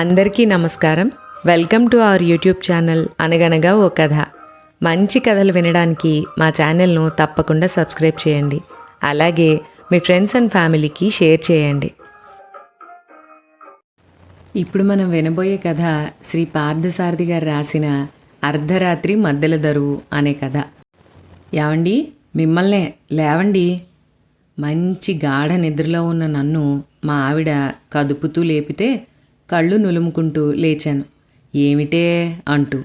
అందరికీ నమస్కారం. Welcome to our YouTube channel అనగనగా ఓ కథ. మంచి కథలు వినడానికి మా ఛానల్ను తప్పకుండా సబ్స్క్రైబ్ చేయండి. అలాగే మీ ఫ్రెండ్స్ అండ్ ఫ్యామిలీకి షేర్ చేయండి. ఇప్పుడు మనం వినబోయే కథ శ్రీ పార్థసారథి గారు రాసిన అర్ధరాత్రి మద్దెల దరువు అనే కథ. ఏమండి మిమ్మల్నే లేవండి? మంచి గాఢ నిద్రలో ఉన్న నన్ను మా ఆవిడ కదుపుతూ లేపితే కళ్ళు నులుముకుంటూ లేచాను. ఏమిటే? అంటూ.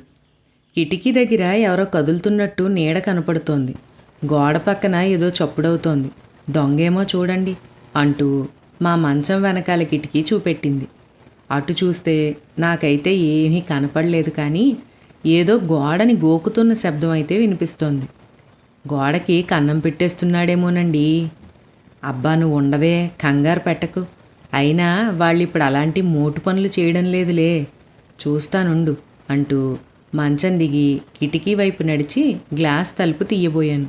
కిటికీ దగ్గర ఎవరో కదులుతున్నట్టు నీడ కనపడుతోంది. గోడ పక్కన ఏదో చప్పుడవుతోంది. దొంగేమో చూడండి అంటూ మా మంచం వెనకాల కిటికీ చూపెట్టింది. అటు చూస్తే నాకైతే ఏమీ కనపడలేదు కానీ ఏదో గోడని గోకుతున్న శబ్దం అయితే వినిపిస్తోంది. గోడకి కన్నం పెట్టేస్తున్నాడేమోనండి. అబ్బా నువ్వు ఉండవే కంగారు పెట్టకు. అయినా వాళ్ళు ఇప్పుడు అలాంటి మోటు పనులు చేయడం లేదులే. చూస్తానుండు అంటూ మంచం దిగి కిటికీ వైపు నడిచి గ్లాస్ తలుపు తీయబోయాను.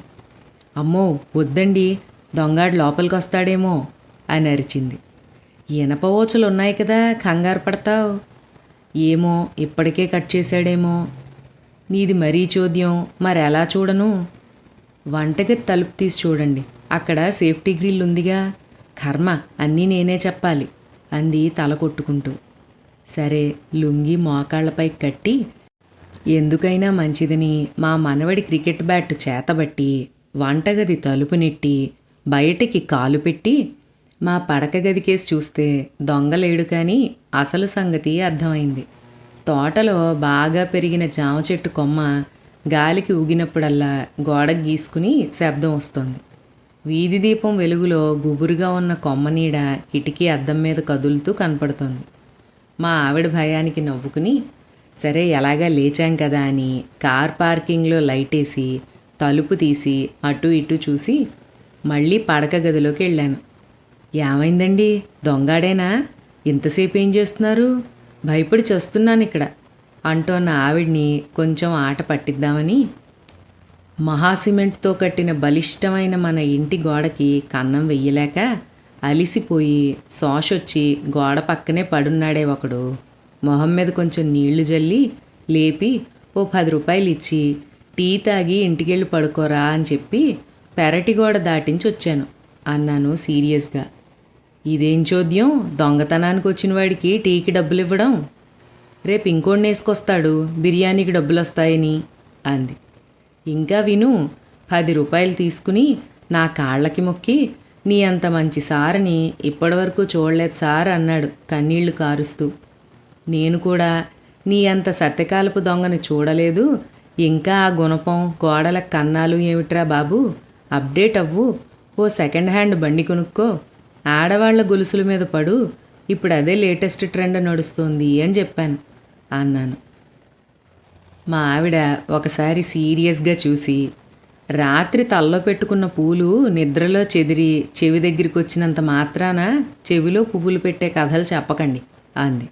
అమ్మో వద్దండి దొంగాడు లోపలికి వస్తాడేమో అని అరిచింది. ఇనప ఓచలు ఉన్నాయి కదా కంగారు పడతావు? ఏమో ఇప్పటికే కట్ చేశాడేమో. నీది మరీ చోద్యం మరి ఎలా చూడను? వంటగది తలుపు తీసి చూడండి అక్కడ సేఫ్టీ గ్రిల్ ఉందిగా కర్మ అన్నీ నేనే చెప్పాలి అంది తల కొట్టుకుంటూ. సరే లుంగి మోకాళ్ళపై కట్టి ఎందుకైనా మంచిదని మా మనవడి క్రికెట్ బ్యాట్ చేతబట్టి వంటగది తలుపు నెట్టి బయటికి కాలు పెట్టి మా పడక గదికేసి చూస్తే దొంగలేడు కానీ అసలు సంగతి అర్థమైంది. తోటలో బాగా పెరిగిన జామ చెట్టు కొమ్మ గాలికి ఊగినప్పుడల్లా గోడకు గీసుకుని శబ్దం వస్తుంది. వీధి దీపం వెలుగులో గుబురుగా ఉన్న కొమ్మ నీడ కిటికీ అద్దం మీద కదులుతూ కనపడుతోంది. మా ఆవిడ భయానికి నవ్వుకుని సరే ఎలాగా లేచాం కదా అని కార్ పార్కింగ్లో లైట్ వేసి తలుపు తీసి అటు ఇటు చూసి మళ్ళీ పడక గదిలోకి వెళ్ళాను. ఏమైందండి? దొంగాడేనా? ఇంతసేపు ఏం చేస్తున్నారు? భయపడి చేస్తున్నాను ఇక్కడ అంటోన్న ఆవిడ్ని కొంచెం ఆట పట్టిద్దామని మహాసిమెంట్తో కట్టిన బలిష్టమైన మన ఇంటి గోడకి కన్నం వెయ్యలేక అలిసిపోయి శోషొచ్చి గోడ పక్కనే పడున్నాడే ఒకడు. మొహం మీద కొంచెం నీళ్ళు జల్లి లేపి ఓ పది రూపాయలు ఇచ్చి టీ తాగి ఇంటికెళ్ళి పడుకోరా అని చెప్పి పెరటి గోడ దాటించి వచ్చాను అన్నాను సీరియస్గా. ఇదేం చోద్యం? దొంగతనానికి వచ్చిన వాడికి టీకి డబ్బులు ఇవ్వడం రేపు ఇంకోడిని వేసుకొస్తాడు బిర్యానీకి డబ్బులు వస్తాయని అంది. ఇంకా విను పది రూపాయలు తీసుకుని నా కాళ్ళకి మొక్కి నీ అంత మంచి సారని ఇప్పటివరకు చూడలేదు సార్ అన్నాడు కన్నీళ్ళు కారుస్తూ. నేను కూడా నీ అంత సత్యకాలపు దొంగని చూడలేదు ఇంకా ఆ గుణపం గోడల కన్నాలు ఏమిట్రా బాబు? అప్డేట్ అవ్వు ఓ సెకండ్ హ్యాండ్ బండి కొనుక్కో. ఆడవాళ్ళ గొలుసుల మీద పడు ఇప్పుడు అదే లేటెస్ట్ ట్రెండ్ నడుస్తోంది అని చెప్పాను అన్నాను. మా ఆవిడ ఒకసారి సీరియస్గా చూసి రాత్రి తల్లో పెట్టుకున్న పూలు నిద్రలో చెదిరి చెవి దగ్గరికి వచ్చినంత మాత్రాన చెవిలో పువ్వులు పెట్టే కథలు చెప్పకండి అంది.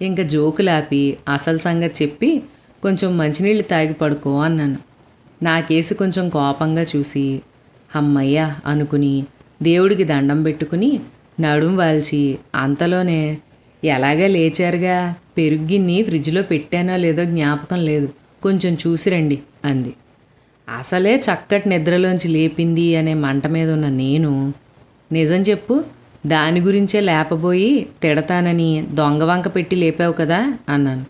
ఇంకా జోకులాపి అసలు సంగతి చెప్పి కొంచెం మంచినీళ్ళు తాగి పడుకో అన్నాను. నాకేసి కొంచెం కోపంగా చూసి అమ్మయ్య అనుకుని దేవుడికి దండం పెట్టుకుని నడుం వాల్చి అంతలోనే ఎలాగా లేచారుగా? పెరుగ్గిన్ని ఫ్రిడ్జ్లో పెట్టానో లేదో జ్ఞాపకం లేదు. కొంచెం చూసిరండి అంది. అసలే చక్కటి నిద్రలోంచి లేపింది అనే మంట మీద ఉన్న నేను నిజం చెప్పు దాని గురించే లేపబోయి తిడతానని దొంగ వంక పెట్టి లేపావు కదా అన్నాను.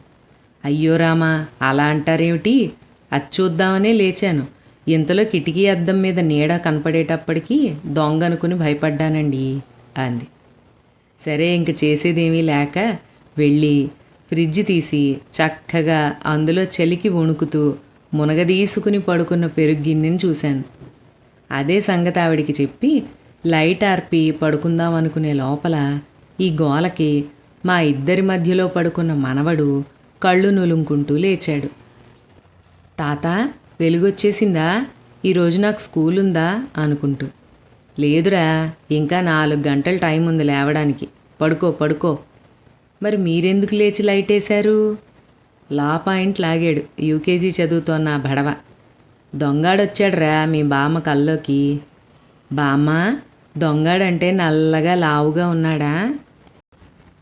అయ్యో రామా అలా అంటారేమిటి? అది చూద్దామనే లేచాను. ఇంతలో కిటికీ అద్దం మీద నీడ కనపడేటప్పటికీ దొంగ అనుకుని భయపడ్డానండి అంది. సరే ఇంక చేసేదేమీ లేక వెళ్ళి ఫ్రిడ్జ్ తీసి చక్కగా అందులో చలికి వణుకుతూ మునగదీసుకుని పడుకున్న పెరుగు గిన్నెని చూశాను. అదే సంగతి ఆవిడికి చెప్పి లైట్ ఆర్పి పడుకుందాం అనుకునే లోపల ఈ గోలకి మా ఇద్దరి మధ్యలో పడుకున్న మనవడు కళ్ళు నులుముకుంటూ లేచాడు. తాత వెలుగొచ్చేసిందా? ఈరోజు నాకు స్కూల్ ఉందా అనుకుంటూ. లేదురా ఇంకా నాలుగు గంటల టైం ఉంది లేవడానికి. పడుకో పడుకో. మరి మీరెందుకు లేచి లైట్ వేశారు? Law point లాగాడు. యూకేజీ చదువుతోన్న బడవ దొంగాడొచ్చాడురా మీ బామ్మ కల్లోకి. బామ్మ దొంగాడంటే నల్లగా లావుగా ఉన్నాడా?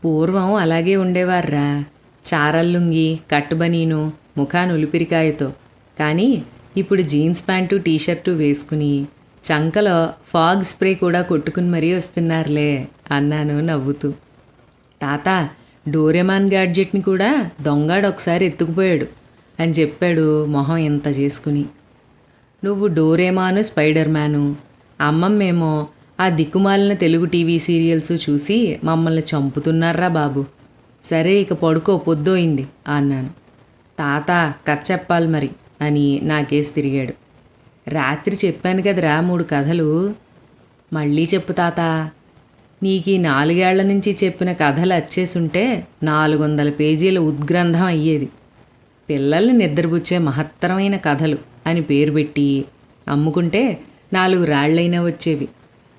పూర్వం అలాగే ఉండేవార్రా. చారల్లుంగి కట్టుబనీను ముఖాను ఉలిపిరికాయతో కానీ ఇప్పుడు జీన్స్ ప్యాంటు టీషర్టు వేసుకుని చంకలో ఫాగ్ స్ప్రే కూడా కొట్టుకుని మరీ వస్తున్నారులే అన్నాను నవ్వుతూ. తాత డోరెమాన్ గ్యాడ్జెట్ని కూడా దొంగాడు ఒకసారి ఎత్తుకుపోయాడు అని చెప్పాడు మొహం ఇంత చేసుకుని. నువ్వు డోరేమాను స్పైడర్ మ్యాను అమ్మమ్మేమో ఆ దిక్కుమాలిన తెలుగు టీవీ సీరియల్స్ చూసి మమ్మల్ని చంపుతున్నారా బాబు. సరే ఇక పడుకో పొద్దోయింది అన్నాను. తాత కట్ చెప్పాలి మరి అని నాకేసి తిరిగాడు. రాత్రి చెప్పాను కదరా మూడు కథలు. మళ్ళీ చెప్పు తాత. నీకు ఈ నాలుగేళ్ళ నుంచి చెప్పిన కథలు వచ్చేసుంటే నాలుగు వందల పేజీల ఉద్గ్రంథం అయ్యేది. పిల్లల్ని నిద్రపుచ్చే మహత్తరమైన కథలు అని పేరు పెట్టి అమ్ముకుంటే నాలుగు రాళ్ళైనా వచ్చేవి.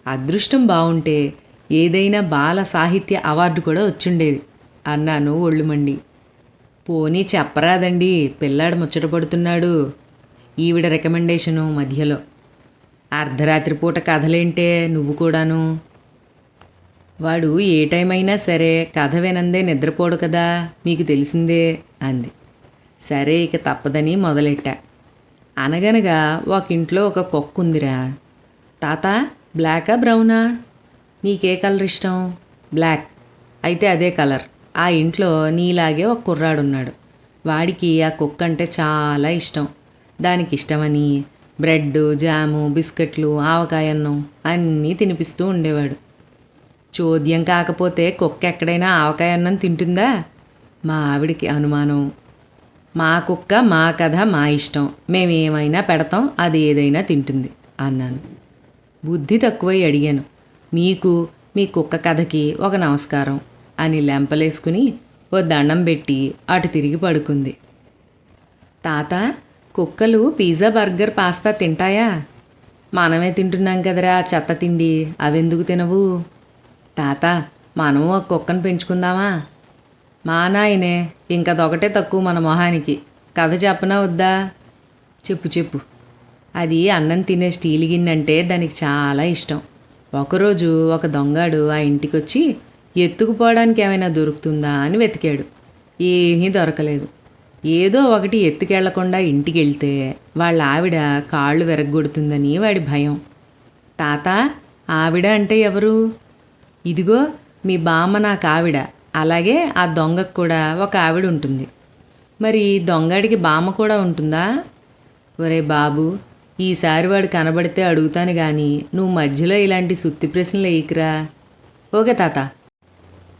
అదృష్టం బాగుంటే ఏదైనా బాల సాహిత్య అవార్డు కూడా వచ్చుండేది. అన్నాను ఒళ్ళు మండి పోనీ చెప్పరాదండి పిల్లాడు ముచ్చట పడుతున్నాడు. ఈవిడ రికమెండేషను మధ్యలో. అర్ధరాత్రి పూట కథలేంటే నువ్వు కూడాను? వాడు ఏ టైం అయినా సరే కథ వినందే నిద్రపోడు కదా మీకు తెలిసిందే అంది. సరే ఇక తప్పదని మొదలెట్టా. అనగనగా ఒక ఇంట్లో ఒక కుక్క ఉందిరా. తాత బ్లాకా బ్రౌనా? నీకే కలర్ ఇష్టం? బ్లాక్. అయితే అదే కలర్. ఆ ఇంట్లో నీలాగే ఒక కుర్రాడున్నాడు. వాడికి ఆ కుక్క అంటే చాలా ఇష్టం. దానికి ఇష్టమని బ్రెడ్ జాము బిస్కెట్లు ఆవకాయ అన్నం అన్నీ తినిపిస్తూ ఉండేవాడు. చోద్యం కాకపోతే కుక్క ఎక్కడైనా ఆవకాయ అన్నం తింటుందా? మా ఆవిడికి అనుమానం. మా కుక్క మా కథ మా ఇష్టం. మేమేమైనా పెడతాం అది ఏదైనా తింటుంది అన్నాను. బుద్ధి తక్కువై అడిగాను. మీకు మీ కుక్క కథకి ఒక నమస్కారం అని లెంపలేసుకుని ఓ దండం పెట్టి అటు తిరిగి పడుకుంది. తాత కుక్కలు పిజ్జా బర్గర్ పాస్తా తింటాయా? మనమే తింటున్నాం కదరా చెత్త తిండి. అవెందుకు తినవు? తాత మనము ఒక కుక్కను పెంచుకుందామా? మా నాయనే ఇంకదొకటే తక్కువ మన మొహానికి. కథ చెప్పనా వద్దా? చెప్పు చెప్పు. అది అన్నం తినే స్టీల్ గిన్నె అంటే దానికి చాలా ఇష్టం. ఒకరోజు ఒక దొంగాడు ఆ ఇంటికొచ్చి ఎత్తుకుపోవడానికి ఏమైనా దొరుకుతుందా? అని వెతికాడు. ఏమీ దొరకలేదు. ఏదో ఒకటి ఎత్తుకెళ్ళకుండా ఇంటికి వెళ్తే వాళ్ళ ఆవిడ కాళ్ళు విరగ్గొడుతుందని వాడి భయం. తాత ఆవిడ అంటే ఎవరు? ఇదిగో మీ బామ్మ నాకు ఆవిడ అలాగే ఆ దొంగకు కూడా ఒక ఆవిడ ఉంటుంది. మరి దొంగడికి బామ్మ కూడా ఉంటుందా? ఒరే బాబు ఈసారి వాడు కనబడితే అడుగుతాను కానీ నువ్వు మధ్యలో ఇలాంటి సుత్తి ప్రశ్నలు వేయకురా. ఓకే తాత.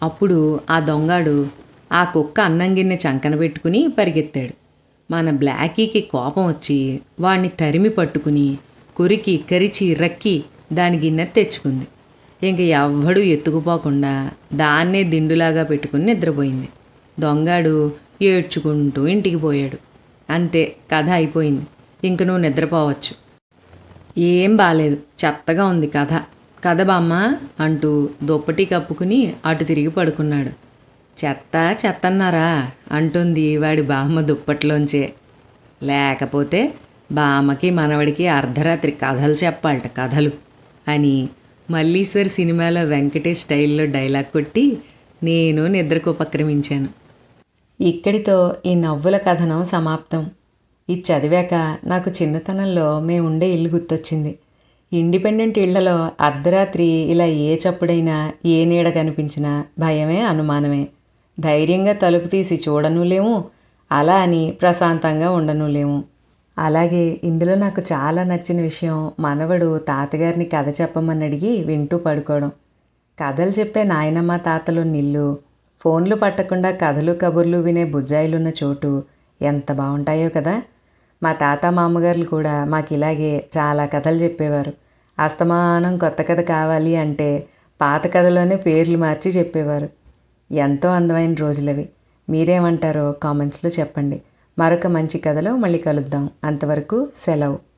అప్పుడు ఆ దొంగాడు ఆ కుక్క అన్నం గిన్నె చంకన పెట్టుకుని పరిగెత్తాడు. మన బ్లాకీకి కోపం వచ్చి వాణ్ణి తరిమి పట్టుకుని కొరికి కరిచి రక్కి దాని గిన్నె తెచ్చుకుంది. ఇంక ఎవ్వడూ ఎత్తుకుపోకుండా దాన్నే దిండులాగా పెట్టుకుని నిద్రపోయింది. దొంగాడు ఏడ్చుకుంటూ ఇంటికి పోయాడు. అంతే కథ అయిపోయింది. ఇంక నువ్వు నిద్రపోవచ్చు. ఏం బాలేదు చెత్తగా ఉంది కథ. కథ బామ్మ అంటూ దుప్పటి కప్పుకుని అటు తిరిగి పడుకున్నాడు. చెత్త చెత్తన్నారా? అంటుంది వాడి బామ్మ దుప్పట్లోంచే. లేకపోతే బామ్మకి మనవడికి అర్ధరాత్రి కథలు చెప్పాలట కథలు అని మల్లీశ్వర్ సినిమాలో వెంకటేష్ స్టైల్లో డైలాగ్ కొట్టి నేను నిద్రకు ఉపక్రమించాను. ఇక్కడితో ఈ నవ్వుల కథనం సమాప్తం. ఇది చదివాక నాకు చిన్నతనంలో మేము ఉండే ఇల్లు గుర్తొచ్చింది. ఇండిపెండెంట్ ఇళ్ళలో అర్ధరాత్రి ఇలా ఏ చప్పుడైనా ఏ నీడ కనిపించినా భయమే అనుమానమే. ధైర్యంగా తలుపు తీసి చూడను లేము అలా అని ప్రశాంతంగా ఉండను లేము అలాగే ఇందులో నాకు చాలా నచ్చిన విషయం మనవడు తాతగారిని కథ చెప్పమని అడిగి వింటూ పడుకోవడం. కథలు చెప్పే నాయనమ్మ తాతలు నిల్లు ఫోన్లు పట్టకుండా కథలు కబుర్లు వినే బుజ్జాయిలున్న చోటు ఎంత బాగుంటాయో కదా. మా తాత మామగారులు కూడా మాకు ఇలాగే చాలా కథలు చెప్పేవారు. అస్తమానం కొత్త కథ కావాలి అంటే పాత కథలోనే పేర్లు మార్చి చెప్పేవారు. ఎంతో అందమైన రోజులవి. మీరేమంటారో కామెంట్స్లో చెప్పండి. మరొక మంచి కథలో మళ్ళీ కలుద్దాం. అంతవరకు సెలవు.